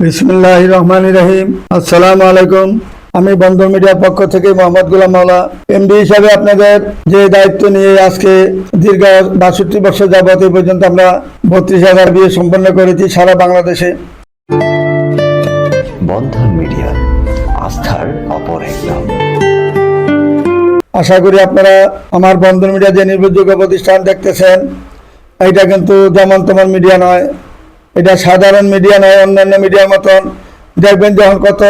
বিসমুল্লাহ রহমান রহিম। আসসালামু আলাইকুম। আমি বন্ধন মিডিয়ার পক্ষ থেকে মোহাম্মদ গুলাম মাওলা। এমডি হিসাবে আপনাদের যে দায়িত্ব নিয়ে আজকে দীর্ঘ বাষট্টি বছর যাবত এই পর্যন্ত আমরা বত্রিশ হাজার বিয়ে সম্পন্ন করেছি সারা বাংলাদেশে। বন্ধন মিডিয়া আস্থার অপর এক নাম। আশা করি আপনারা আমার বন্ধন মিডিয়া যে নির্ভরযোগ্য প্রতিষ্ঠান দেখতেছেন এটা কিন্তু যেমন তোমার মিডিয়া নয় এটা সাধারণ মিডিয়া নয়, অন্যান্য মিডিয়ার মতন। দেখবেন যখন কত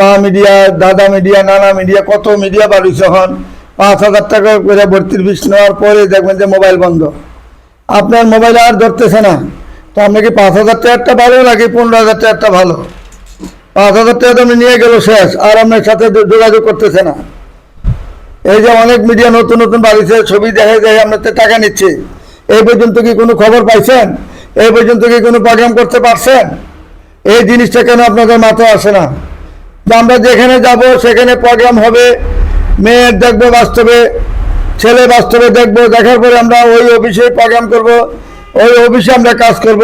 মা মিডিয়া দাদা মিডিয়া নানা মিডিয়া কত মিডিয়া বাড়িছে হন পাঁচ হাজার টাকা করে ভর্তির ফিস নেওয়ার পরে দেখবেন যে মোবাইল বন্ধ। আপনার মোবাইল আর ধরতেছে না। তো আপনাকে পাঁচ হাজার টাকারটা ভালো নাকি পনেরো হাজার টাকারটা ভালো? পাঁচ হাজার টাকা তো আপনি নিয়ে গেল শেষ, আর আপনার সাথে যোগাযোগ করতেছে না। এই যে অনেক মিডিয়া নতুন নতুন বাড়িছে, ছবি দেখে দেখে আপনার টাকা নিচ্ছে। এই পর্যন্ত কি কোনো খবর পাইছেন? এই পর্যন্ত কি কোনো প্রোগ্রাম করতে পারছেন? এই জিনিসটা কেন আপনাদের মাথায় আসে না? আমরা যেখানে যাব, সেখানে প্রোগ্রাম হবে, মেয়ের দেখব বাস্তবে, ছেলে বাস্তবে দেখব, দেখার পরে আমরা ওই অফিসে প্রোগ্রাম করব, ওই অফিসে আমরা কাজ করব,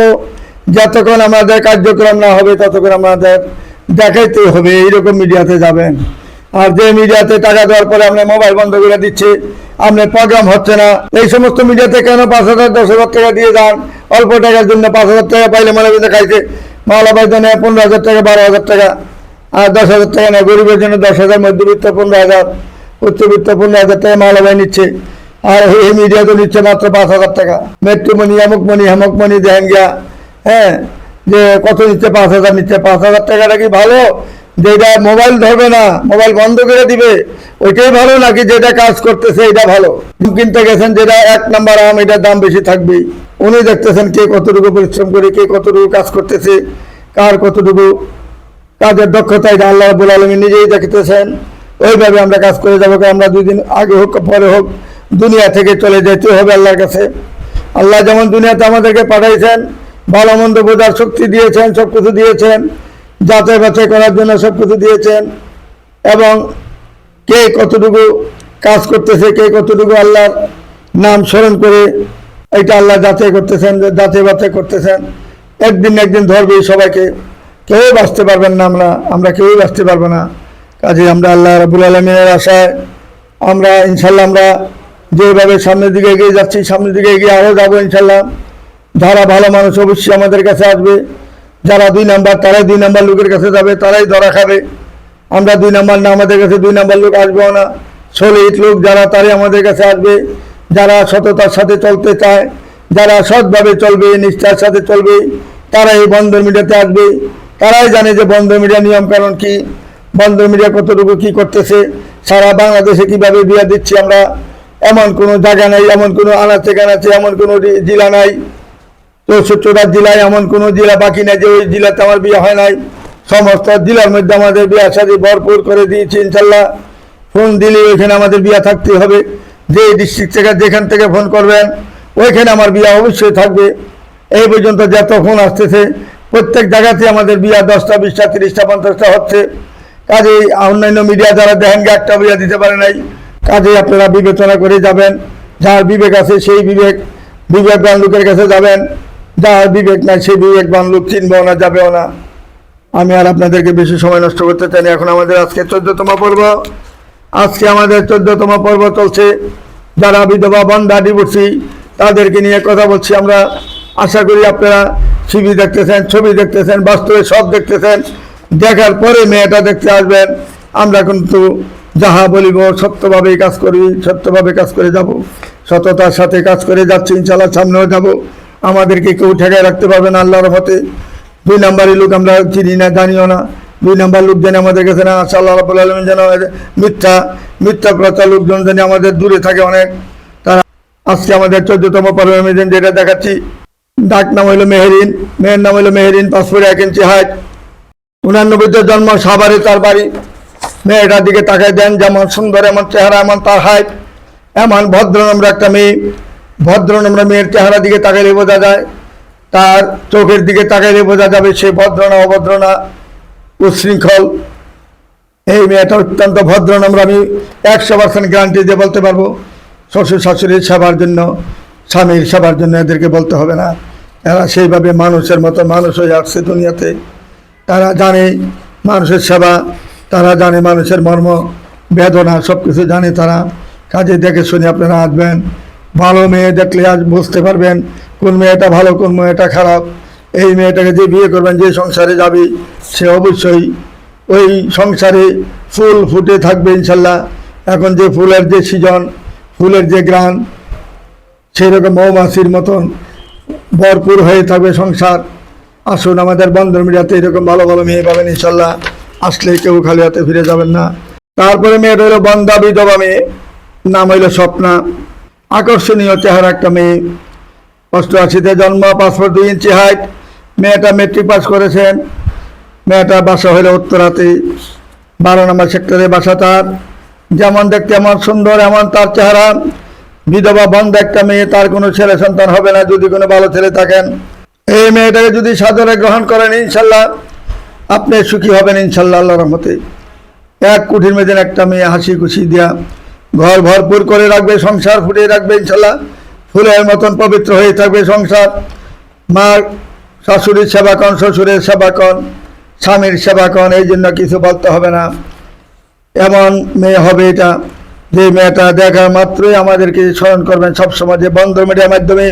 যতক্ষণ আমাদের কার্যক্রম না হবে, ততক্ষণ আমাদের দেখাইতে হবে, এইরকম মিডিয়াতে যাবেন। আর যে মিডিয়াতে টাকা দেওয়ার পরে আমরা মোবাইল বন্ধ করে দিচ্ছে আপনার প্রোগ্রাম হচ্ছে না। এই সমস্ত মিডিয়াতে কেন পাঁচ হাজার দশ হাজার টাকা দিয়ে যান? অল্প টাকার জন্য পাঁচ হাজার টাকা পাইলে মনে কিন্তু খাইছে। মাওলা পাইতে নেয় পনেরো হাজার টাকা, বারো হাজার টাকা। আর দশ হাজার টাকা নেয় গরিবের জন্য দশ হাজার, মধ্যবিত্ত পনেরো হাজার, উচ্চবিত্ত পনেরো হাজার টাকা মাওলা ভাই নিচ্ছে। আর এই মিডিয়া তো নিচ্ছে মাত্র পাঁচ হাজার টাকা। মেট্রোমণি আমুকমণি, হামকমণি দেখেন গিয়া হ্যাঁ যে কত নিচ্ছে পাঁচ হাজার, নিচ্ছে পাঁচ হাজার টাকাটা কি ভালো? যেটা মোবাইল ধরবে না, মোবাইল বন্ধ করে দিবে, ওইটাই ভালো নাকি যেটা কাজ করতেছে এটা ভালো? কিনতে গেছেন, যেটা এক নাম্বার আম, এটার দাম বেশি থাকবেই। উনি দেখতেছেন কে কতটুকু পরিশ্রম করে, কে কতটুকু কাজ করতেছে, কার কতটুকু কাজের দক্ষতা, এটা আল্লাহ রাবুল আলমী নিজেই দেখতেছেন। ওইভাবে আমরা কাজ করে যাব আমরা দুই দিন আগে হোক, পরে হোক, দুনিয়া থেকে চলে যেতে হবে আল্লাহর কাছে। আল্লাহ যেমন দুনিয়াতে আমাদেরকে পাঠাইছেন, ভালো মন্দ বোঝার শক্তি দিয়েছেন সব কিছু দিয়েছেন যাচাই বাছাই করার জন্য সব কিছু দিয়েছেন। এবং কে কতটুকু কাজ করতেছে, কে কতটুকু আল্লাহর নাম স্মরণ করে এটা আল্লাহ যাচাই করতেছেন, যাচাই বাছাই করতেছেন। একদিন একদিন ধরবেই সবাইকে। কেউ বাঁচতে পারবেন না আমরা আমরা কেউই বাঁচতে পারব না। কাজে আমরা আল্লাহ রাবুল আলমিনের আশায় আমরা ইনশাল্লাহ আমরা যেভাবে সামনের দিকে এগিয়ে যাচ্ছি, সামনের দিকে এগিয়ে আরও যাব ইনশাল্লাহ যারা ভালো মানুষ অবশ্যই আমাদের কাছে আসবে। যারা দুই নাম্বার, তারাই দুই নাম্বার লোকের কাছে যাবে, তারাই ধরা খাবে। আমরা দুই নাম্বার না, আমাদের কাছে দুই নাম্বার লোক আসবেও না। সলিড লোক যারা, তারাই আমাদের কাছে আসবে। যারা সততার সাথে চলতে চায়, যারা সৎভাবে চলবে, নিষ্ঠার সাথে চলবে তারা এই বন্ধন মিডিয়াতে আসবে। তারাই জানে যে বন্ধন মিডিয়া নিয়ম কারণ কি বন্ধন মিডিয়া কতটুকু কি করতেছে, সারা বাংলাদেশে কীভাবে বিয়া দিচ্ছি আমরা? এমন কোনো জায়গা নাই, এমন কোনো আনাচে কানাচে, এমন কোনো জেলা নাই। চৌষট্টিটা জেলায় এমন কোনো জেলা বাকি নাই যে ওই জেলাতে আমার বিয়ে হয় নাই। সমস্ত জেলার মধ্যে আমাদের বিয়ে সাথে ভরপুর করে দিয়েছি, ইনশাল্লাহ। ফোন দিলে ওইখানে আমাদের বিয়ে থাকতে হবে। যে ডিস্ট্রিক্ট থেকে যেখান থেকে ফোন করবেন, ওইখানে আমার বিয়ে অবশ্যই থাকবে। এই পর্যন্ত যত ফোন আসতেছে, প্রত্যেক জায়গাতে আমাদের বিয়া দশটা, বিশটা, তিরিশটা, পঞ্চাশটা হচ্ছে। কাজেই অন্যান্য মিডিয়া যারা দেখেন একটা বিয়া দিতে পারে নাই, কাজেই আপনারা বিবেচনা করে যাবেন। যার বিবেক আছে সেই বিবেক, বিবেকবান লোকের কাছে যাবেন। যার বিবেক নাই সেই বিবেকবান লোক চিনবেও না, যাবেও না। আমি আর আপনাদেরকে বেশি সময় নষ্ট করতে চাই এখন আমাদের আজকে চোদ্দতম পর্ব। আজকে আমাদের চোদ্দতম পর্ব চলছে। যারা বিধবা বন্ধা ডিভোর্সি, তাদেরকে নিয়ে কথা বলছি আমরা। আশা করি আপনারা ছবি দেখতেছেন ছবি দেখতেছেন, বাস্তবে সব দেখতেছেন। দেখার পরে মেয়েটা দেখতে আসবেন। আমরা কিন্তু যাহা বলিব সত্যভাবেই কাজ করি, সত্যভাবে কাজ করে যাব। সততার সাথে কাজ করে যাচ্ছি ইনশাল্লাহ সামনেও যাব। আমাদেরকে কেউ ঠেকায় রাখতে পারবে না আল্লাহর মতে দুই নাম্বারই লোক আমরা চিনি না, জানিও না। দুই নাম্বার লোক যেন আমাদের কাছে না আসা, আল্লাহ রাবুল আলমিন যেন মিথ্যা মিথ্যা প্রচার লোকজন যেন আমাদের দূরে থাকে অনেক। তারা আজকে আমাদের চোদ্দতম পারমিশন যেটা দেখাচ্ছি। ডাক নাম হইল মেহেরিন, মেয়ের নাম হইল মেহেরিন পাসপোর্ট এক ইঞ্চি হাইট। উনানব্বইতে জন্ম সাভারে তার বাড়ি। মেয়েটার দিকে তাকায় দেন, যেমন সুন্দর, এমন চেহারা, এমন তার হাইট, এমন ভদ্র নম্র একটা মেয়ে। ভদ্র নম্র মেয়ের চেহারা দিকে তাকাইলে বোঝা যায়, তার চোখের দিকে তাকাইলে বোঝা যাবে সে ভদ্র না অভদ্র না উচ্ছৃঙ্খল। এই মেয়েটা অত্যন্ত ভদ্র নম্র আমি একশো পার্সেন্ট গ্যারান্টি দিয়ে বলতে পারব, শ্বশুর শাশুড়ির সেবার জন্য, স্বামীর সেবার জন্য এদেরকে বলতে হবে না। এরা সেইভাবে মানুষের মতো মানুষ হয়ে আসছে দুনিয়াতে। তারা জানে মানুষের সেবা, তারা জানে মানুষের মর্ম, বেদনা সব কিছু জানে তারা। কাজে দেখে শুনে আপনারা আসবেন। ভালো মেয়ে দেখলে আজ বুঝতে পারবেন কোন মেয়েটা ভালো, কোন মেয়েটা খারাপ। এই মেয়েটাকে যে বিয়ে করবেন, যে সংসারে যাবে, সে অবশ্যই ওই সংসারে ফুল ফুটে থাকবে ইনশাল্লাহ। এখন যে ফুলের যে সিজন, ফুলের যে গ্রান সেই রকম মৌমাছির মতন ভরপুর হয়ে থাকবে সংসার। আসুন আমাদের বন্ধন মিডিয়াতে এরকম ভালো ভালো মেয়ে পাবেন ইনশাল্লাহ। আসলে কেউ খালি হাতে ফিরে যাবেন না। তারপরে মেয়েটা হলো বন্দা বিধবা মেয়ে। নাম হইল স্বপ্না। আকর্ষণীয় চেহারা একটা মেয়ে। অষ্টআশিতে জন্ম পাসপোর্ট দুই ইঞ্চি হাইট মেয়েটা মেট্রিক পাস করেছেন। মেয়েটার বাসা হলো উত্তরাতে। বারো নম্বর সেক্টরে বাসা তার। যেমন দেখতে এমন সুন্দর, এমন তার চেহারা। বিধবা বন্ধ একটা মেয়ে, তার কোনো ছেলে সন্তান হবে না যদি কোনো ভালো ছেলে থাকেন। এই মেয়েটাকে যদি সাদরে গ্রহণ করেন, ইনশাল্লাহ আপনি সুখী হবেন, ইনশাল্লাহ আল্লাহ রহমতে। এক কুঠির মেয়েদের একটা মেয়ে হাসি খুশি দিয়া ঘর ভরপুর করে রাখবে, সংসার ফুটিয়ে রাখবে ইনশাল্লাহ। ফুলের মতন পবিত্র হয়ে থাকবে সংসার। মার শাশুড়ির সেবা কন শ্বশুরের সেবা কন স্বামীর সেবা কন এই জন্য কিছু বলতে হবে না। এমন মেয়ে হবে এটা। যে মেয়েটা দেখার মাত্রই আমাদেরকে স্মরণ করবেন সবসময় যে বন্ধ মিডিয়ার মাধ্যমে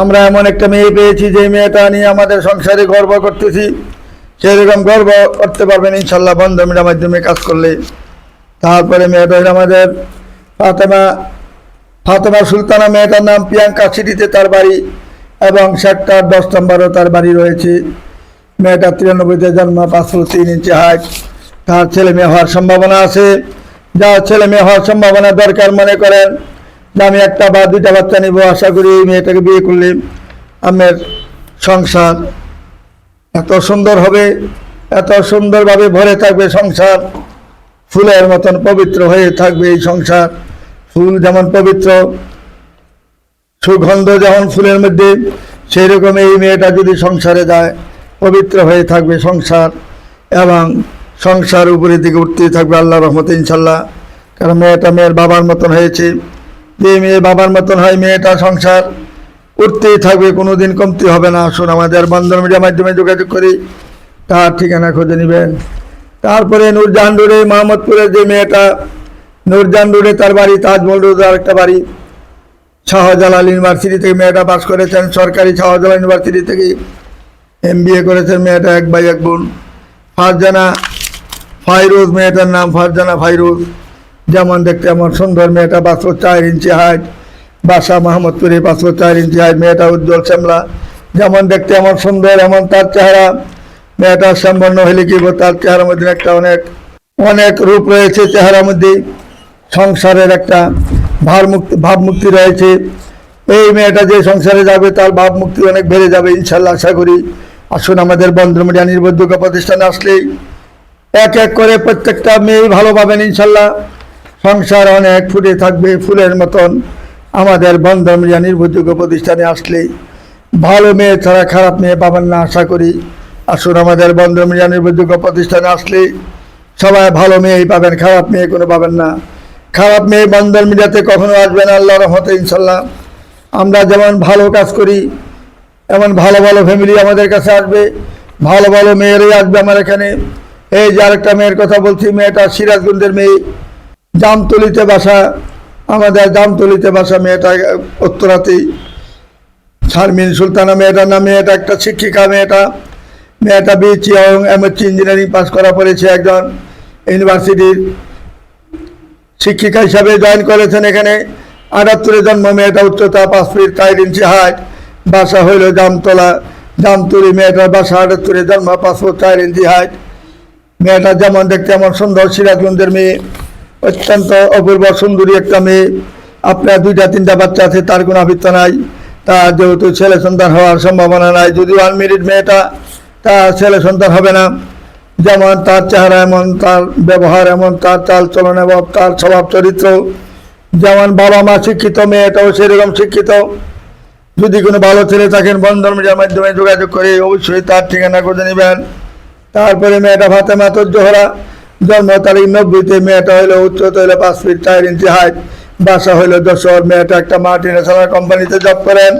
আমরা এমন একটা মেয়ে পেয়েছি, যে মেয়েটা নিয়ে আমাদের সংসারে গর্ব করতেছি। সেরকম গর্ব করতে পারবেন ইনশাল্লাহ বন্ধ মিডিয়ার মাধ্যমে কাজ করলে। তারপরে মেয়েটা হলো আমাদের ফাতেমা ফাতেমা সুলতানা, মেয়েটার নাম প্রিয়াঙ্কা সিটিতে তার বাড়ি এবং সেক্টর দশ নম্বরও তার বাড়ি রয়েছে। মেয়েটা তিরানব্বইতে জন্ম পাঁচশো তিন ইঞ্চি হাইট তার ছেলে মেয়ে হওয়ার সম্ভাবনা আছে। যা ছেলে মেয়ে হওয়ার সম্ভাবনা দরকার, মনে করেন যে আমি একটা বা দুইটা বাচ্চা নিব, আশা করি এই মেয়েটাকে বিয়ে করলে আমার সংসার এত সুন্দর হবে, এত সুন্দরভাবে ভরে থাকবে সংসার। ফুলের মতন পবিত্র হয়ে থাকবে এই সংসার। ফুল যেমন পবিত্র, সুগন্ধ যেমন ফুলের মধ্যে সেই রকম এই মেয়েটা যদি সংসারে যায়, পবিত্র হয়ে থাকবে সংসার এবং সংসার উপরের দিকে উঠতেই থাকবে আল্লাহ রহমতে ইনশাল্লাহ। কারণ মেয়েটা মেয়ের বাবার মতন হয়েছে। যে মেয়ে বাবার মতন হয় মেয়েটা সংসার উঠতেই থাকবে কোনো দিন কমতি হবে না। আসুন আমাদের বন্ধন মিডিয়ার মাধ্যমে যোগাযোগ করি। তার ঠিকানা খুঁজে নেবেন। তারপরে নূরজাহান রোডে মোহাম্মদপুরের যে মেয়েটা নূরজাহান রোডে তার বাড়ি তাজমহল রোডে আরেকটা বাড়ি, শাহজালাল ইউনিভার্সিটি থেকে মেয়েটা পাস করেছেন, সরকারি শাহজালাল ইউনিভার্সিটি থেকে এম করেছেন মেয়েটা এক ভাই, এক বোন। ফারজানা ফাইরুজ, মেয়েটার নাম ফারজানা ফাইরুজ। যেমন দেখতে আমার সুন্দর মেয়েটা, পাঁচশো চার ইঞ্চি হাইট বাসা মোহাম্মদপুরে পাঁচশো চার ইঞ্চি হাইট মেয়েটা উজ্জ্বল শ্যামলা। যেমন দেখতে আমার সুন্দর, এমন তার চেহারা মেয়েটা সম্পন্ন হলে কি তার চেহারার মধ্যে একটা অনেক অনেক রূপ রয়েছে, চেহারার মধ্যে। সংসারের একটা ভার মুক্তি ভাবমুক্তি রয়েছে। এই মেয়েটা যে সংসারে যাবে, তার ভাবমুক্তি অনেক বেড়ে যাবে ইনশাল্লাহ আশা করি। আসুন আমাদের বন্ধু মিডিয়া নির্বোধযোগ্য প্রতিষ্ঠানে আসলেই এক এক করে প্রত্যেকটা মেয়ে ভালো পাবেন ইনশাল্লাহ সংসার অনেক ফুটে থাকবে, ফুলের মতন। আমাদের বন্ধন মিডিয়া নির্ভরযোগ্য প্রতিষ্ঠানে আসলেই ভালো মেয়ে ছাড়া খারাপ মেয়ে পাবেন না, আশা করি। আসুন আমাদের মিডিয়া নির্ভরযোগ্য প্রতিষ্ঠানে আসলেই সবাই ভালো মেয়েই পাবেন, খারাপ মেয়ে কোনো পাবেন না। খারাপ মেয়ে বন্ধন মিডিয়াতে কখনো আসবে না আল্লাহ রহমতে ইনশাল্লাহ আমরা যেমন ভালো কাজ করি, এমন ভালো ভালো ফ্যামিলি আমাদের কাছে আসবে, ভালো ভালো মেয়েরাই আসবে আমার এখানে। এই যে আরেকটা মেয়ের কথা বলছি, মেয়েটা সিরাজগঞ্জের মেয়ে, জামতলিতে বাসা, আমাদের জামতলিতে বাসা মেয়েটা উত্তরাতেই শারমিন সুলতানা মেয়েটার নাম, মেয়েটা একটা শিক্ষিকা মেয়েটা। মেয়েটা বিএসসি এবং এমএসসি ইঞ্জিনিয়ারিং পাস করা পড়েছে একজন ইউনিভার্সিটির শিক্ষিকা হিসাবে জয়েন করেছেন এখানে। আটাত্তরে জন্ম মেয়েটা উচ্চতা, পাঁচ ফিট চার ইঞ্চি হাইট বাসা হইল জামতলা জামতুলি মেয়েটার বাসা আটাত্তরে জন্ম, পাঁচ ফুট চার ইঞ্চি হাইট মেয়েটা যেমন দেখতে এমন সুন্দর, সিরাজগঞ্জের মেয়ে, অত্যন্ত অপূর্ব, সুন্দরী একটা মেয়ে। আপনার দুইটা, তিনটা বাচ্চা আছে, তার কোনো আবৃত্ত নাই। তার যেহেতু ছেলে সন্তান হওয়ার সম্ভাবনা নাই, যদিও আনমেরিড মেয়েটা তার ছেলে সন্তান হবে না। যেমন তার চেহারা এমন, তার ব্যবহার এমন, তার চাল চলন এবং তার স্বভাব চরিত্র। যেমন বাবা মা শিক্ষিত, মেয়েটাও সেরকম শিক্ষিত। যদি কোনো ভালো ছেলে থাকেন, বন্ধন মিডিয়ার মাধ্যমে যোগাযোগ করে অবশ্যই তার ঠিকানা করে নেবেন। তারপরে মেয়েটা ফাতেমা জোহরা। জন্ম তারিখ নব্বইতে, মেয়েটা হইল উচ্চতা হইল পাঁচ ফিট চার ইঞ্চি হাইট বাসা হইল যশোর। মেয়েটা একটা মাল্টিনেশনাল কোম্পানিতে জব করেন।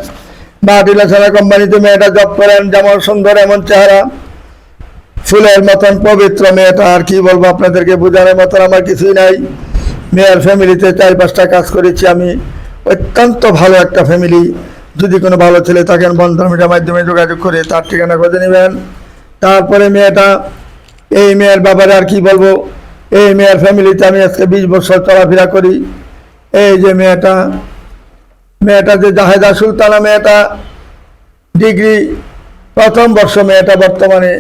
মাল্টিনেশনাল কোম্পানিতে মেয়েটা জব করেন যেমন সুন্দর, এমন চেহারা। ফুলের মতন পবিত্র মেয়েটা, আর কি বলব আপনাদেরকে, বোঝানোর মতন আমার কিছুই নাই। মেয়ের ফ্যামিলিতে চার পাঁচটা কাজ করেছি আমি। অত্যন্ত ভালো একটা ফ্যামিলি। যদি কোনো ভালো ছেলে থাকেন, বন্ধন মিডিয়ার মাধ্যমে যোগাযোগ করে তার ঠিকানা খুঁজে নেবেন। তারপরে মেয়েটা, এই মেয়ের ব্যাপারে আর কি বলব, এই মেয়ের ফ্যামিলিতে আমি আজকে বিশ বছর চলাফেরা করি। এই যে মেয়েটা মেয়েটা যে জাহেদা সুলতানা মেয়েটা ডিগ্রি, প্রথম বর্ষ মেয়েটা বর্তমানে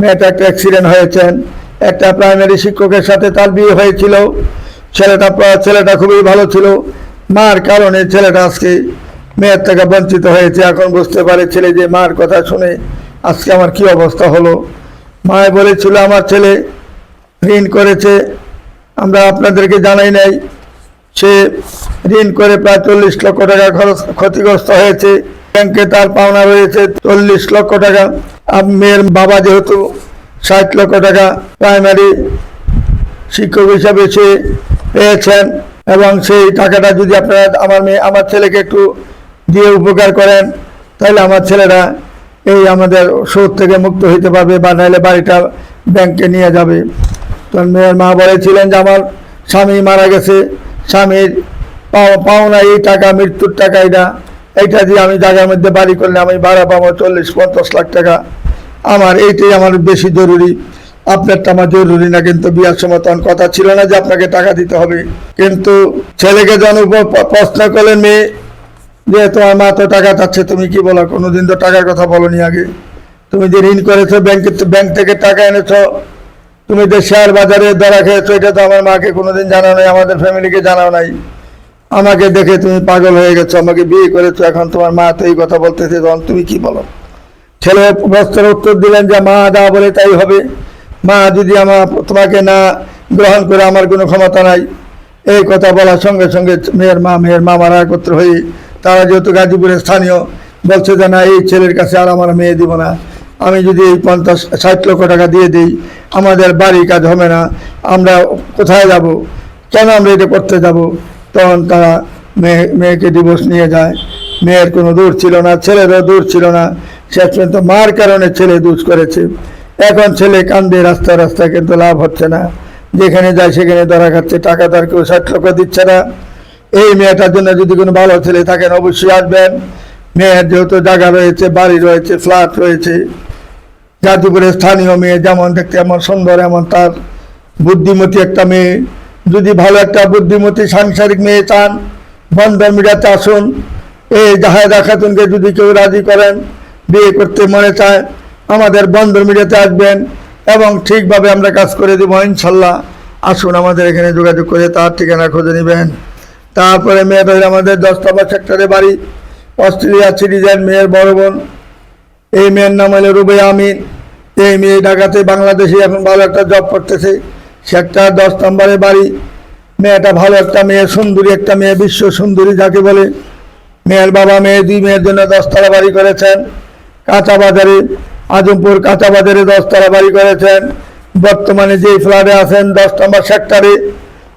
মেয়েটা একটা অ্যাক্সিডেন্ট হয়েছেন। একটা প্রাইমারি শিক্ষকের সাথে তার বিয়ে হয়েছিল। ছেলেটা ছেলেটা খুবই ভালো ছিল। মার কারণে ছেলেটা আজকে মেয়ের থেকে বঞ্চিত হয়েছে। এখন বুঝতে পারে ছেলে যে মার কথা শুনে আজকে আমার কি অবস্থা হলো। মায় বলেছিল, আমার ছেলে ঋণ করেছে। আমরা আপনাদেরকে জানাই নাই। সে ঋণ করে প্রায় চল্লিশ লক্ষ টাকা খরচ ক্ষতিগ্রস্ত হয়েছে। ব্যাংকে তার পাওনা রয়েছে চল্লিশ লক্ষ টাকা। মেয়ের বাবা যেহেতু ষাট লক্ষ টাকা প্রাইমারি শিক্ষক হিসাবে সে পেয়েছেন এবং সেই টাকাটা যদি আপনারা আমার মেয়ে আমার ছেলেকে একটু দিয়ে উপকার করেন, তাহলে আমার ছেলেরা এই আমাদের সুদ থেকে মুক্ত হইতে পারবে বা নাহলে বাড়িটা ব্যাংকে নিয়ে যাবে। তো মেয়ের মা বলেছিলেন যে, আমার স্বামী মারা গেছে স্বামীর পাও- পাওনা এই টাকা, মৃত্যুর টাকা এটা। এইটা দিয়ে আমি জায়গার মধ্যে বাড়ি করলে আমি ভাড়া পাবো চল্লিশ, পঞ্চাশ লাখ টাকা। আমার এইটাই আমার বেশি জরুরি। আপনারটা আমার জরুরি না, কিন্তু বিয়ার সময় তখন কথা ছিল না যে আপনাকে টাকা দিতে হবে। কিন্তু ছেলেকে উপ- প্রশ্ন করলেন, মেয়ে যে তোমার মা তো টাকা চাচ্ছে, তুমি কি বলো? কোনোদিন তো টাকার কথা বলনি আগে। তুমি যে ঋণ করেছ, ব্যাংকে, ব্যাংক থেকে টাকা এনেছো তুমি যে শেয়ার বাজারে ধরা খেয়েছো, এটা তো আমার মাকে কোনোদিন জানাও নাই, আমাদের ফ্যামিলিকে জানাও নাই। আমাকে দেখে তুমি পাগল হয়ে গেছো, আমাকে বিয়ে করেছ, এখন তোমার মা তো এই কথা বলতেছে, তখন তুমি কি বলো? ছেলে প্রশ্নের উত্তর দিলেন যে, মা যা বলে তাই হবে। মা যদি আমার, তোমাকে না গ্রহণ করে আমার কোনো ক্ষমতা নাই। এই কথা বলার সঙ্গে সঙ্গে মেয়ের মা, মেয়ের মামারা একত্র হয়ে তারা যেহেতু গাজীপুরের স্থানীয়, বলছে যে, না, এই ছেলের কাছে আর আমার মেয়ে দিব না। আমি যদি এই পঞ্চাশ, ষাট লক্ষ টাকা দিয়ে দিই, আমাদের বাড়ি কাজ হবে না, আমরা কোথায় যাব? কেন আমরা এটা করতে যাব? তখন তারা মেয়ে মেয়েকে ডিভোর্স নিয়ে যায়। মেয়ের কোনো দূর ছিল না, ছেলেরও দূর ছিল না। শেষ পর্যন্ত মার কারণে ছেলে দুষ করেছে। এখন ছেলে কান্দে রাস্তায় রাস্তায় কিন্তু লাভ হচ্ছে না। যেখানে যায় সেখানে ধরা খাচ্ছে, টাকা তার কেউ ষাট লক্ষ দিচ্ছে না। এই মেয়েটার জন্য যদি কোনো ভালো ছেলে থাকেন, অবশ্যই আসবেন। মেয়ের যেহেতু জায়গা রয়েছে, বাড়ি রয়েছে ফ্ল্যাট রয়েছে গাজীপুরের স্থানীয় মেয়ে যেমন দেখতে এমন সুন্দর, এমন তার বুদ্ধিমতী একটা মেয়ে। যদি ভালো একটা বুদ্ধিমতী সাংসারিক মেয়ে চান বন্ধন মিডিয়াতে আসুন এই জাহেদা খাতুনকে যদি কেউ রাজি করেন, বিয়ে করতে মনে চায়, আমাদের বন্ধন মিডিয়াতে আসবেন এবং ঠিকভাবে আমরা কাজ করে দেবো, ইনশাল্লাহ। আসুন আমাদের এখানে যোগাযোগ করে তার ঠিকানা খুঁজে নেবেন। তারপরে মেয়েটা আমাদের দশ নম্বর সেক্টরে বাড়ি, অস্ট্রেলিয়া সিটিজেন মেয়ের বড় বোন। এই মেয়ের নাম হলো রুবে আমিন। এই মেয়ে ঢাকাতে বাংলাদেশে এখন ভালো একটা জব করতেছে। সে একটা দশ নম্বরে বাড়ি। মেয়েটা ভালো একটা মেয়ে, সুন্দরী একটা মেয়ে, বিশ্ব সুন্দরী যাকে বলে। মেয়ের বাবা মেয়ে, দুই মেয়ের জন্য দশতলা বাড়ি করেছেন। কাঁচা বাজারে, আজমপুর কাঁচা বাজারে দশতলা বাড়ি করেছেন। বর্তমানে যে ফ্ল্যাটে আছেন, দশ নম্বর সেক্টরে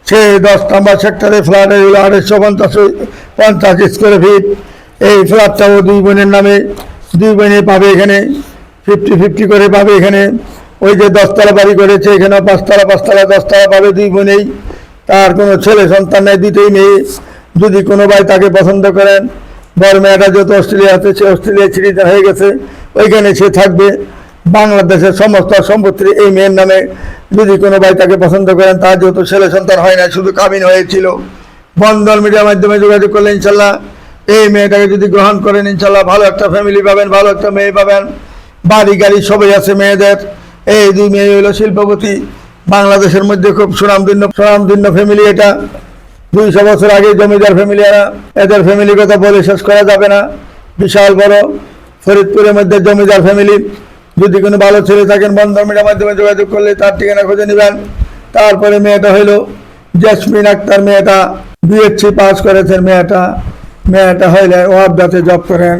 সেই দশ নম্বর সেক্টরে ফ্ল্যাটে হলো আড়াইশো পঞ্চাশ পঞ্চাশ স্কোয়ার ফিট এই ফ্ল্যাটটাও দুই বোনের নামে। দুই বোনে পাবে এখানে ফিফটি ফিফটি করে পাবে এখানে। ওই যে দশতলা বাড়ি করেছে এখানে, পাঁচতলা পাঁচতলা, দশতলা পাবে দুই বোনেই। তার কোনো ছেলে সন্তান নেই, দুটোই মেয়ে। যদি কোনো ভাই তাকে পছন্দ করেন, বড় মেয়েটা যেহেতু অস্ট্রেলিয়াতে সে অস্ট্রেলিয়া সিটিজেন হয়ে গেছে, ওইখানে সে থাকবে। বাংলাদেশের সমস্ত সম্পত্তি এই মেয়ের নামে যদি কোনো ভাই তাকে পছন্দ করেন, তার যেহেতু ছেলে সন্তান হয় না, শুধু কামিন হয়েছিল। বন্ধন মিডিয়ার মাধ্যমে যোগাযোগ করলে ইনশাল্লাহ এই মেয়েটাকে যদি গ্রহণ করেন, ইনশাল্লাহ ভালো একটা ফ্যামিলি পাবেন, ভালো একটা মেয়ে পাবেন। বাড়ি গাড়ি সবই আছে মেয়েদের। এই দুই মেয়ে হলো শিল্পপতি। বাংলাদেশের মধ্যে খুব সুনামধন্য সুনামধন্য ফ্যামিলি এটা। দুইশো বছর আগে জমিদার ফ্যামিলি এরা। এদের ফ্যামিলির কথা বলে শেষ করা যাবে না। বিশাল বড়। ফরিদপুরের মধ্যে জমিদার ফ্যামিলি যদি কোনো ভালো ছেলে থাকেন বন্ধন মিডিয়ার মাধ্যমে যোগাযোগ করলে তার ঠিকানা খুঁজে নেবেন। তারপরে মেয়েটা হইল জেসমিন আক্তার মেয়েটা। বিএসসি পাস করেছেন মেয়েটা। মেয়েটা হইলে ওয়াবদাতে জব করেন।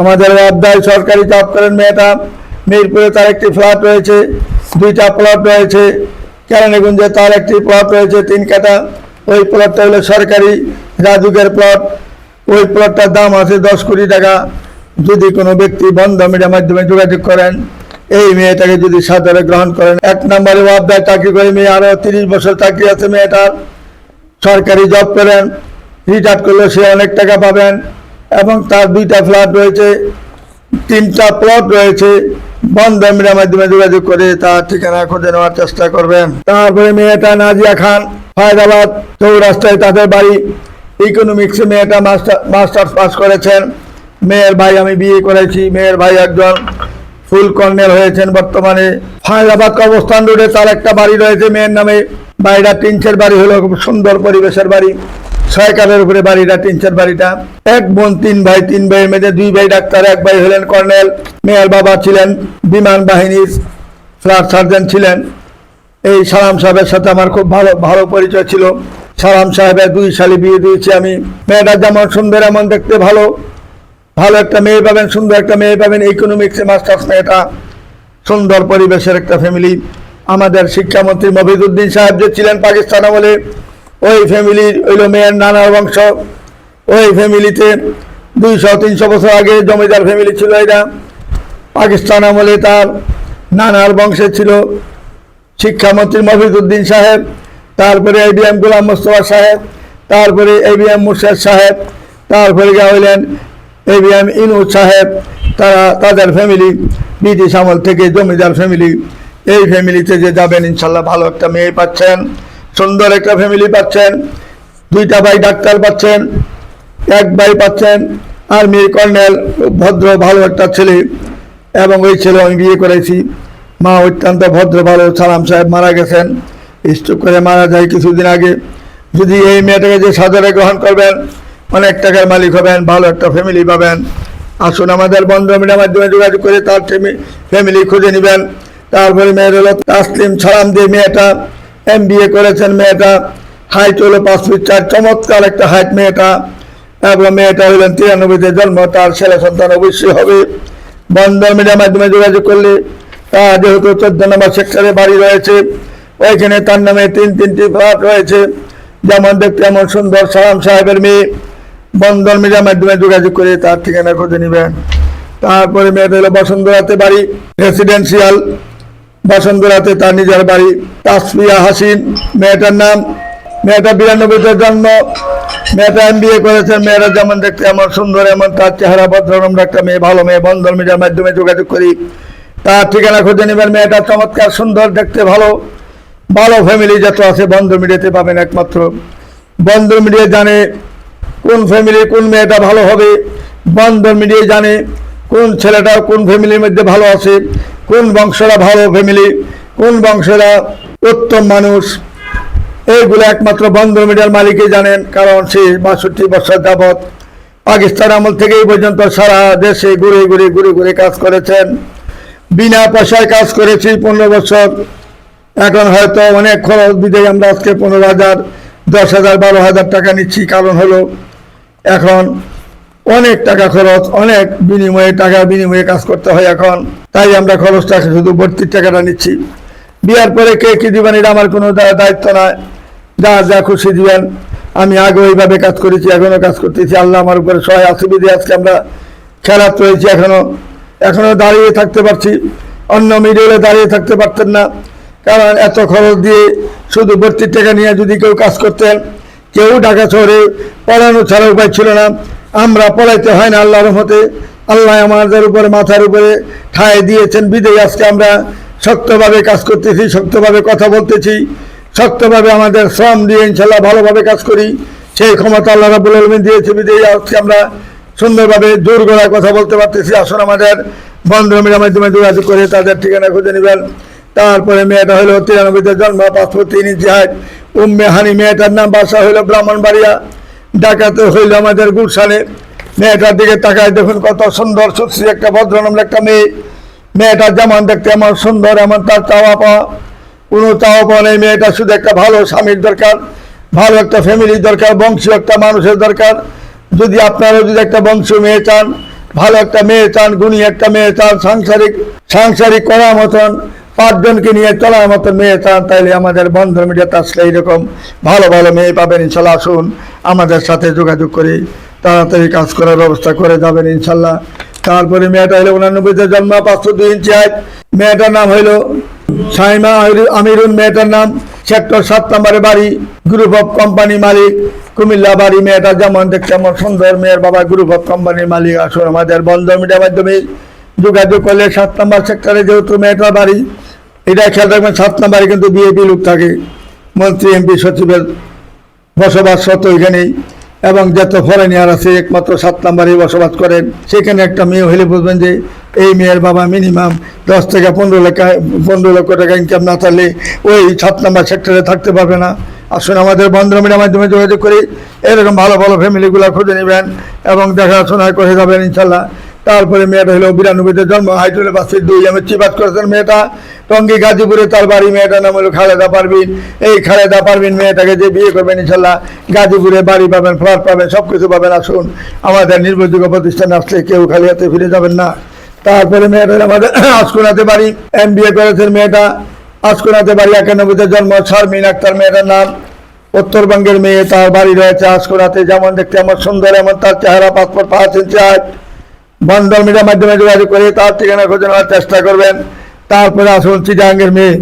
আমাদের ওয়াবদায় সরকারি জব করেন মেয়েটা। মিরপুরে তার একটি ফ্ল্যাট রয়েছে, দুইটা প্লট রয়েছে। কেরানীগঞ্জে তার একটি প্লট রয়েছে, তিন কাটা ওই প্লটটা হলো সরকারি, রাজুকের প্লট ওই প্লটটার দাম আছে দশ কোটি টাকা। যদি কোনো ব্যক্তি বন্ধ মিডিয়ার মাধ্যমে যোগাযোগ করেন, এই মেয়েটাকে যদি সাদরে গ্রহণ করেন। এক নম্বরে ওয়াবদায় চাকরি করে মেয়ে আরও তিরিশ বছর চাকরি আছে মেয়েটার। সরকারি জব করেন। রিটায়ার করলে সে অনেক টাকা পাবেন। এবং তার দুইটা ফ্ল্যাট রয়েছে, তিনটা প্লট রয়েছে। বন্ধন মিডিয়ার মাধ্যমে যোগাযোগ করে তার ঠিকানা খুঁজে নেওয়ার চেষ্টা করবেন। তারপরে মেয়েটা নাজিয়া খান ফায়দাবাদ চৌরাস্তায় তাদের বাড়ি। ইকোনমিক্সে মেয়েটা মাস্টার মাস্টার্স পাস করেছেন। মেয়ের ভাই, আমি বিয়ে করেছি। মেয়ের ভাই একজন ফুল কর্নেল হয়েছেন বর্তমানে। ফায়দাবাদ অবস্থান রোডে তার একটা বাড়ি রয়েছে, মেয়ের নামে বাড়িটা টিনচের বাড়ি হলো। খুব সুন্দর পরিবেশের বাড়ি। ছয় কালের উপরে বাড়িটা টিনচের বাড়িটা। এক বোন, তিন ভাই, তিন ভাইয়ের মেয়েদের দুই ভাই ডাক্তার, এক ভাই হলেন কর্নেল। মেয়ের বাবা ছিলেন বিমান বাহিনীর ফ্লাট সার্জন ছিলেন। এই সালাম সাহেবের সাথে আমার খুব ভালো ভালো পরিচয় ছিল। সালাম সাহেবের দুই সালে বিয়ে দিয়েছি আমি। মেয়েটা যেমন সুন্দর, এমন দেখতে ভালো। ভালো একটা মেয়ে পাবেন, সুন্দর একটা মেয়ে পাবেন। ইকোনমিক্সে মাস্টার্স মেয়েটা সুন্দর পরিবেশের একটা ফ্যামিলি আমাদের শিক্ষামন্ত্রী মফিদুদ্দিন সাহেব যে ছিলেন পাকিস্তান আমলে ওই ফ্যামিলির ওইল মেয়ের নানার বংশ, ওই ফ্যামিলিতে দুইশো, তিনশো বছর আগে জমিদার ফ্যামিলি ছিল এটা পাকিস্তান আমলে তার নানার বংশে ছিল শিক্ষামন্ত্রী মফিদুদ্দিন সাহেব, তারপরে A B A B M Golam Mostafa সাহেব, তারপরে এ বি এবিএম মুর্শেদ সাহেব, তারপরে গিয়ে হইলেন এ বি এবিএম ইনু সাহেব। তারা তাদের ফ্যামিলি ব্রিটিশ আমল থেকে জমিদার ফ্যামিলি এই ফ্যামিলিতে যে যাবেন, ইনশাল্লাহ ভালো একটা মেয়ে পাচ্ছেন। সুন্দর একটা ফ্যামিলি পাচ্ছেন, দুইটা ভাই ডাক্তার পাচ্ছেন, এক ভাই পাচ্ছেন আর্মির কর্নেল, ভদ্র, ভালো একটা ছেলে, এবং ওই ছেলে আমি বিয়ে করেছি। মা অত্যন্ত ভদ্র, ভালো, সালাম সাহেব মারা গেছেন। স্ট্রোক করে মারা যায় কিছুদিন আগে। যদি এই মেয়েটাকে যে সাদরে গ্রহণ করবেন, অনেক টাকার মালিক হবেন, ভালো একটা ফ্যামিলি পাবেন। আসুন আমাদের বন্ধু মিডিয়ার মাধ্যমে যোগাযোগ করে তার ফ্যামিলি খুঁজে নেবেন। তারপরে মেয়ের হলো তাসলিম সালাম দিয়ে মেয়েটা এম করেছেন মেয়েটা। হাইট হলো পাঁচ ফিট চার, চমৎকার একটা হাইট মেয়েটা। এবং মেয়েটা হলেন তিরানব্বইতে জন্ম, তার ছেলে সন্তান অবশ্যই হবে। বন্ধন মিডিয়ার মাধ্যমে যোগাযোগ করলে তার যেহেতু চোদ্দ নম্বর সেক্টরে বাড়ি রয়েছে, ওইখানে তার নামে তিন, তিনটি ফ্ল্যাট রয়েছে। যেমন দেখতে এমন সুন্দর সালাম সাহেবের মেয়ে। বন্ধন মিডিয়ার মাধ্যমে যোগাযোগ করে তার ঠিকানা খুঁজে নেবেন। তারপরে মেয়েটা হলো বসন্তরাতে বাড়ি রেসিডেন্সিয়াল বসন্তরাতে তার নিজের বাড়ি তাসফিয়া হাসিন, মেয়েটার নাম মেয়েটা বিরানব্বইতে জন্ম, মেয়েটা এম বিএ করেছেন মেয়েরা যেমন দেখতে এমন সুন্দর, এমন তার চেহারা ভদ্রনম্র একটা মেয়ে, ভালো মেয়ে, বন্ধন মিডিয়ার মাধ্যমে যোগাযোগ করি। তার ঠিকানা খুঁজে নেবেন মেয়েটা চমৎকার সুন্দর, দেখতে ভালো ভালো ফ্যামিলি যত আছে বন্ধ মিডিয়াতে পাবেন একমাত্র। বন্ধ মিডিয়া জানে কোন ফ্যামিলি কোন মেয়েটা ভালো হবে। বন্ধন মিডিয়া জানে কোন ছেলেটা কোন ফ্যামিলির মধ্যে ভালো আছে। কোন বংশরা ভালো ফ্যামিলি কোন বংশরা উত্তম মানুষ, এইগুলো একমাত্র বন্ধন মিডিয়ার মালিকই জানেন, কারণ সে বাষট্টি বছর যাবৎ পাকিস্তান আমল থেকে এই পর্যন্ত সারা দেশে ঘুরে ঘুরে ঘুরে ঘুরে কাজ করেছেন। বিনা পয়সায় কাজ করেছি পনেরো বছর। এখন হয়তো অনেক খরচ বিদায় আমরা আজকে পনেরো হাজার, দশ হাজার, বারো হাজার টাকা নিচ্ছি, কারণ হলো এখন অনেক টাকা খরচ, অনেক বিনিময়ে টাকা বিনিময়ে কাজ করতে হয় এখন। তাই আমরা খরচটা শুধু ভর্তির টাকাটা নিচ্ছি। বিয়ার পরে কে কি দিবেন এটা আমার কোনো দায়িত্ব নয়। যা যা খুশি দিবেন। আমি আগে ওইভাবে কাজ করেছি, এখনও কাজ করতেছি। আল্লাহ আমার উপরে সহায় অসুবিধে আজকে আমরা খেলাত রয়েছি এখনও। এখনও দাঁড়িয়ে থাকতে পারছি। অন্য মিডিয়ালে দাঁড়িয়ে থাকতে পারতেন না। কারণ এত খরচ দিয়ে শুধু ভর্তির টাকা নিয়ে যদি কেউ কাজ করতেন, কেউ ঢাকা শহরে পড়ানো ছাড়া উপায় ছিল না। আমরা পড়াইতে হয় না আল্লাহর রহমতে। আল্লাহ আমাদের উপরে, মাথার উপরে ঠাই দিয়েছেন। বিদেয় আজকে আমরা শক্তভাবে কাজ করতেছি, শক্তভাবে কথা বলতেছি, শক্তভাবে আমাদের শ্রম দিয়ে ইনশাল্লাহ ভালোভাবে কাজ করি। সেই ক্ষমতা আল্লাহ রাবুল আলমিন দিয়েছে। বিদেয় আজকে আমরা সুন্দরভাবে জোর গলায় কথা বলতে পারতেছি। আসুন আমাদের বন্ধুমির মাধ্যমে যোগাযোগ করে তাদের ঠিকানা খুঁজে নেবেন। তারপরে মেয়েটা হলো তিরানব্বইতে জন্ম পাসপোর্ট তিন ইঞ্চি উম্মে হানি, মেয়েটার নাম বাসা হইল ব্রাহ্মণবাড়িয়া। ডাকাতে হইল আমাদের গুলশানে। মেয়েটার দিকে তাকায় দেখুন কত সুন্দর সুশ্রী একটা ভদ্রনম্র একটা মেয়ে। মেয়েটার যেমন দেখতে এমন সুন্দর, এমন তার চাওয়া পাওয়া। কোনো চাওয়া পাওয়া নেই, মেয়েটা শুধু একটা ভালো স্বামীর দরকার, ভালো একটা ফ্যামিলির দরকার, বংশীয় একটা মানুষের দরকার। যদি আপনারা যদি একটা বংশীয় মেয়ে চান, ভালো একটা মেয়ে চান, গুণী একটা মেয়ে চান, সাংসারিক সাংসারিক করার মতন পাঁচজনকে নিয়ে চলার মতন মেয়ে চান, তাইলে আমাদের বন্ধন মিডিয়াতে আসলে এইরকম। ভালো ভালো মেয়ে পাবেন, ইনশাল্লাহ আসুন, আমাদের সাথে যোগাযোগ করে। তাড়াতাড়ি কাজ করার ব্যবস্থা করে যাবেন, ইনশাল্লাহ। তারপরে মেয়েটা হলো উনানব্বইতে জন্ম পাঁচশো দুই ইঞ্চি হাইট মেয়েটার নাম হইল সাইমা আমিরুন- মেয়েটার নাম। সেক্টর সাত নম্বরে বাড়ি গ্রুপ অফ কোম্পানি মালিক। কুমিল্লা বাড়ি, মেয়েটা যেমন দেখতে এমন সুন্দর, মেয়ের বাবা গ্রুপ অফ কোম্পানির মালিক। আসুন আমাদের বন্ধ মিডিয়ার মাধ্যমে যোগাযোগ করলে সাত নম্বর সেক্টরে যেহেতু মেয়েটার বাড়ি এটা খেয়াল রাখবেন, সাত নম্বরে কিন্তু বিএপি লোক থাকে, মন্ত্রী এমপি সচিবের বসবাসরত এখানেই, এবং যত ফরেনিয়ার আছে, একমাত্র সাত নম্বরে বসবাস করেন। সেখানে একটা মেয়ে হলে বুঝবেন যে, এই মেয়ের বাবা মিনিমাম দশ থেকে পনেরো লাখ, পনেরো লক্ষ টাকা ইনকাম না থাকলে ওই সাত নম্বর সেক্টরে থাকতে পারবে না। আসুন আমাদের বন্ধমিনের মাধ্যমে যোগাযোগ করে, এরকম ভালো ভালো ফ্যামিলিগুলো খুঁজে নেবেন, এবং দেখাশোনা করে যাবেন, ইনশাল্লাহ। তারপরে মেয়েটা হলো বিরানব্বইতে জন্ম হাইটুলে বাসের দুই আমি চিবাত করেছেন মেয়েটা। টঙ্গী গাজীপুরে তার বাড়ি, মেয়েটার নাম হলো খালেদা পারবিন এই খালেদা পারবিন মেয়েটাকে যে বিয়ে করবেন, ইনশাল্লাহ গাজীপুরে বাড়ি পাবেন, ফ্ল্যাট পাবেন সব কিছু পাবেন। আসুন, আমাদের নির্ভরযোগ্য প্রতিষ্ঠানে আসলে কেউ খালি হাতে ফিরে যাবেন না। তারপরে মেয়েটা আমাদের আজকুনাতে বাড়ি এম বিএ করেছেন মেয়েটা। আজকুনাতে বাড়ি, একানব্বইতে জন্ম, শারমিন আক্তার মেয়েটার নাম। উত্তরবঙ্গের মেয়ে তার বাড়ি রয়েছে আজকুনাতে যেমন দেখতে আমার সুন্দর, এমন তার চেহারা পাসপোর্ট ইঞ্চি হাইট। বন্ধন মিডিয়ার মাধ্যমে যোগাযোগ করে তার ঠিকানা খোঁজে নেওয়ার চেষ্টা করবেন। তারপরে আসুন চিটাঙ্গের মেয়ে।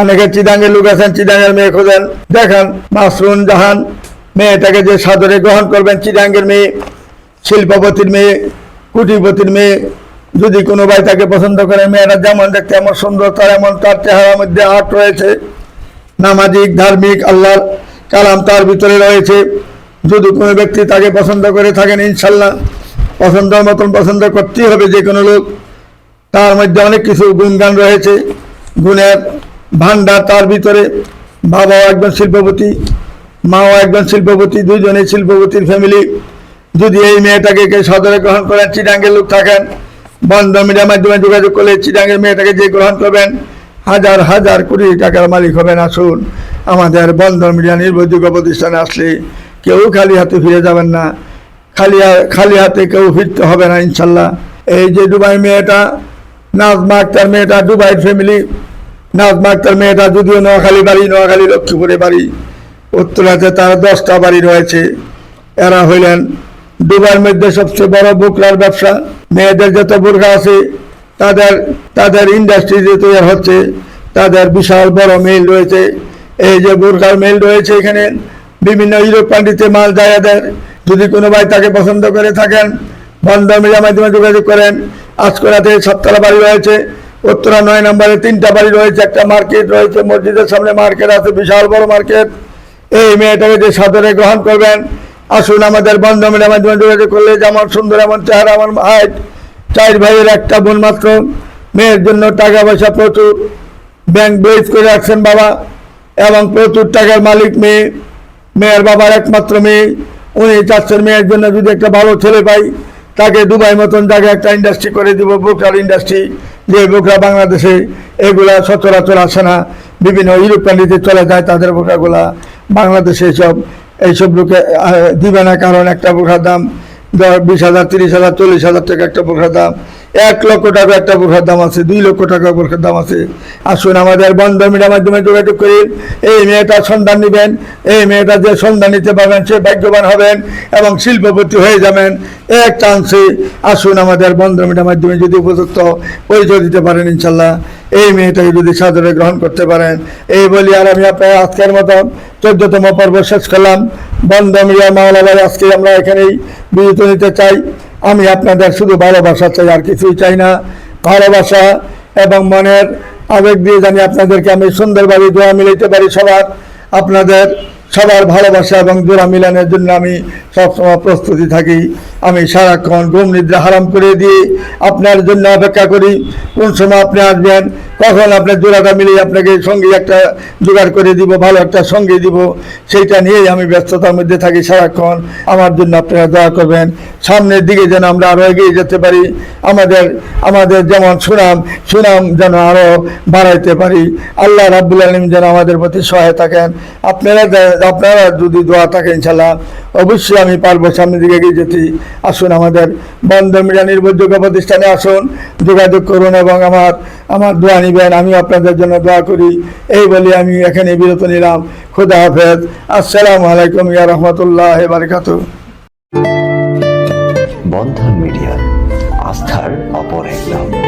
অনেকে চিটাঙ্গের লোক আছেন, চিটাঙ্গের মেয়ে খোঁজেন। দেখেন মাসরুন জাহান মেয়েটাকে যে সাদরে গ্রহণ করবেন চিটাঙ্গের মেয়ে, শিল্পপতির মেয়ে কুটিপতির মেয়ে, যদি কোনো ভাই তাকে পছন্দ করে, মেয়েরা যেমন দেখতে এমন সুন্দর, তার এমন তার চেহারার মধ্যে আর্ট রয়েছে। নামাজিক, ধার্মিক, আল্লাহর কালাম তার ভিতরে রয়েছে। যদি কোনো ব্যক্তি তাকে পছন্দ করে থাকেন, ইনশাল্লাহ পছন্দ মতন পছন্দ করতেই হবে যে কোনো লোক। তার মধ্যে অনেক কিছু গুণগান রয়েছে। গুণের ভান্ডার তার ভিতরে। বাবাও একজন শিল্পপতি, মাও একজন শিল্পপতি দুজনেই শিল্পপতির ফ্যামিলি যদি এই মেয়েটাকে কেউ সদরে গ্রহণ করেন, চিটাঙ্গের লোক থাকেন, বন্ধ মিডিয়ার মাধ্যমে যোগাযোগ করলে চিটাঙ্গের মেয়েটাকে যে গ্রহণ করবেন, হাজার হাজার কোটি টাকার মালিক হবেন। আসুন, আমাদের বন্ধ মিডিয়া নির্ভরযোগ্য প্রতিষ্ঠানে আসলে কেউ খালি হাতে ফিরে যাবেন না। খালি খালি হাতে কেউ ফিরতে হবে না, ইনশাল্লাহ। এই যে দুবাই মেয়েটা, নাজমা আক্তার মেয়েটা, দুবাই ফ্যামিলি নাজমা আক্তার মেয়েটা যদিও নোয়াখালী বাড়ি, নোয়াখালী লক্ষ্মীপুরে বাড়ি, উত্তরাতে তার দশটা বাড়ি রয়েছে। এরা হইলেন দুবাইয়ের মধ্যে সবচেয়ে বড় বুকলার ব্যবসা। মেয়েদের যত বোরখা আছে, তাদের তাদের ইন্ডাস্ট্রি যে তৈরি হচ্ছে, তাদের বিশাল বড় মিল রয়েছে। এই যে বোরখার মিল রয়েছে এখানে, বিভিন্ন ইউরোপ কান্ট্রিতে মাল যায় এদের যদি কোনো ভাই তাকে পছন্দ করে থাকেন বন্ধ মিডিয়ার মাধ্যমে যোগাযোগ করেন, আজকরাতে সাততলা বাড়ি রয়েছে, উত্তরা নয় নম্বরে তিনটা বাড়ি রয়েছে, একটা মার্কেট রয়েছে, মসজিদের সামনে মার্কেট আছে, বিশাল বড় মার্কেট। এই মেয়েটাকে যে সাদরে গ্রহণ করবেন, আসুন আমাদের বন্ধ মিডিয়ার মাধ্যমে যোগাযোগ করলে যেমন সুন্দর এমন চেহারা এমন হাইট চার ভাইয়ের একটা বোন মাত্র, মেয়ের জন্য টাকা পয়সা প্রচুর ব্যাংক বেজ করে রাখছেন বাবা, এবং প্রচুর টাকার মালিক মেয়ে, মেয়ের বাবার একমাত্র মেয়ে উনি চাচ্ছেন মেয়ের জন্য যদি একটা ভালো ছেলে পাই, তাকে দুবাই মতন জায়গায় একটা ইন্ডাস্ট্রি করে দিব, বোকরার ইন্ডাস্ট্রি যে বোকরা বাংলাদেশে এগুলা সচরাচর আসে না। বিভিন্ন ইউরোপ চলে যায় তাদের বোকাগুলা বাংলাদেশে এইসব এইসব লোকে দিবে না, কারণ একটা বোকার দাম বিশ হাজার, তিরিশ হাজার, চল্লিশ হাজার টাকা একটা বোকার দাম। এক লক্ষ টাকা একটা বোরখার দাম আছে, দুই লক্ষ টাকা বোরখার দাম আছে। আসুন আমাদের বন্ধ মিডিয়ার মাধ্যমে যোগাযোগ করি। এই মেয়েটার সন্ধান নেবেন, এই মেয়েটা যে সন্ধান নিতে পারবেন সে ভাগ্যবান হবেন এবং শিল্পপতি হয়ে যাবেন। এক চান্সে আসুন আমাদের বন্ধ মিডিয়ার মাধ্যমে যদি উপযুক্ত পরিচয় দিতে পারেন ইনশাল্লাহ এই মেয়েটাকে যদি সাদরে গ্রহণ করতে পারেন। এই বলি আর আমি আপনার আজকের মতো চোদ্দতম পর্ব শেষ করলাম। বন্ধ মিডিয়া মাওলা আজকে আমরা এখানেই বিরত নিতে চাই। আমি আপনাদের শুধু ভালোবাসা চাই, আর কিছুই চাই না। ভালোবাসা এবং মনের আবেগ দিয়ে জানি আপনাদেরকে আমি সুন্দরভাবে দোয়া মিলাইতে পারি সবার, আপনাদের সবার ভালোবাসা এবং দোয়া মিলানোর জন্য আমি সবসময় প্রস্তুতি থাকি। আমি সারাক্ষণ ঘুম নিদ্রা হারাম করে দিয়ে আপনার জন্য অপেক্ষা করি। কোন সময় আপনি আসবেন, কখন আপনার জোড়াটা মিলিয়ে আপনাকে সঙ্গে একটা জোগাড় করে দিব, ভালো একটা সঙ্গে দিব, সেইটা নিয়েই আমি ব্যস্ততার মধ্যে থাকি সারাক্ষণ। আমার জন্য আপনারা দয়া করবেন, সামনের দিকে যেন আমরা আরও এগিয়ে যেতে পারি, আমাদের আমাদের যেমন সুনাম সুনাম যেন আরও বাড়াইতে পারি। আল্লাহ রাব্বুল আলম যেন আমাদের প্রতি সহায় থাকেন। আপনারা আপনারা যদি দোয়া থাকে ইনশাল্লাহ অবশ্যই আমি পারব সামনের দিকে এগিয়ে যেতে। আসুন আমাদের বন্ধ মিডিয়া নির্ভরযোগ্য প্রতিষ্ঠানে আসুন, যোগাযোগ করুন এবং আমার আমার দোয়া নিবেন। আমি আপনাদের জন্য দোয়া করি। এই বলে আমি এখানে বিরত নিলাম। খুদা হাফেজ। আসসালামু আলাইকুম, ইয়া রহমতুল্লাহ বারকাতু বন্ধন মিডিয়া, আস্থার অপর এক নাম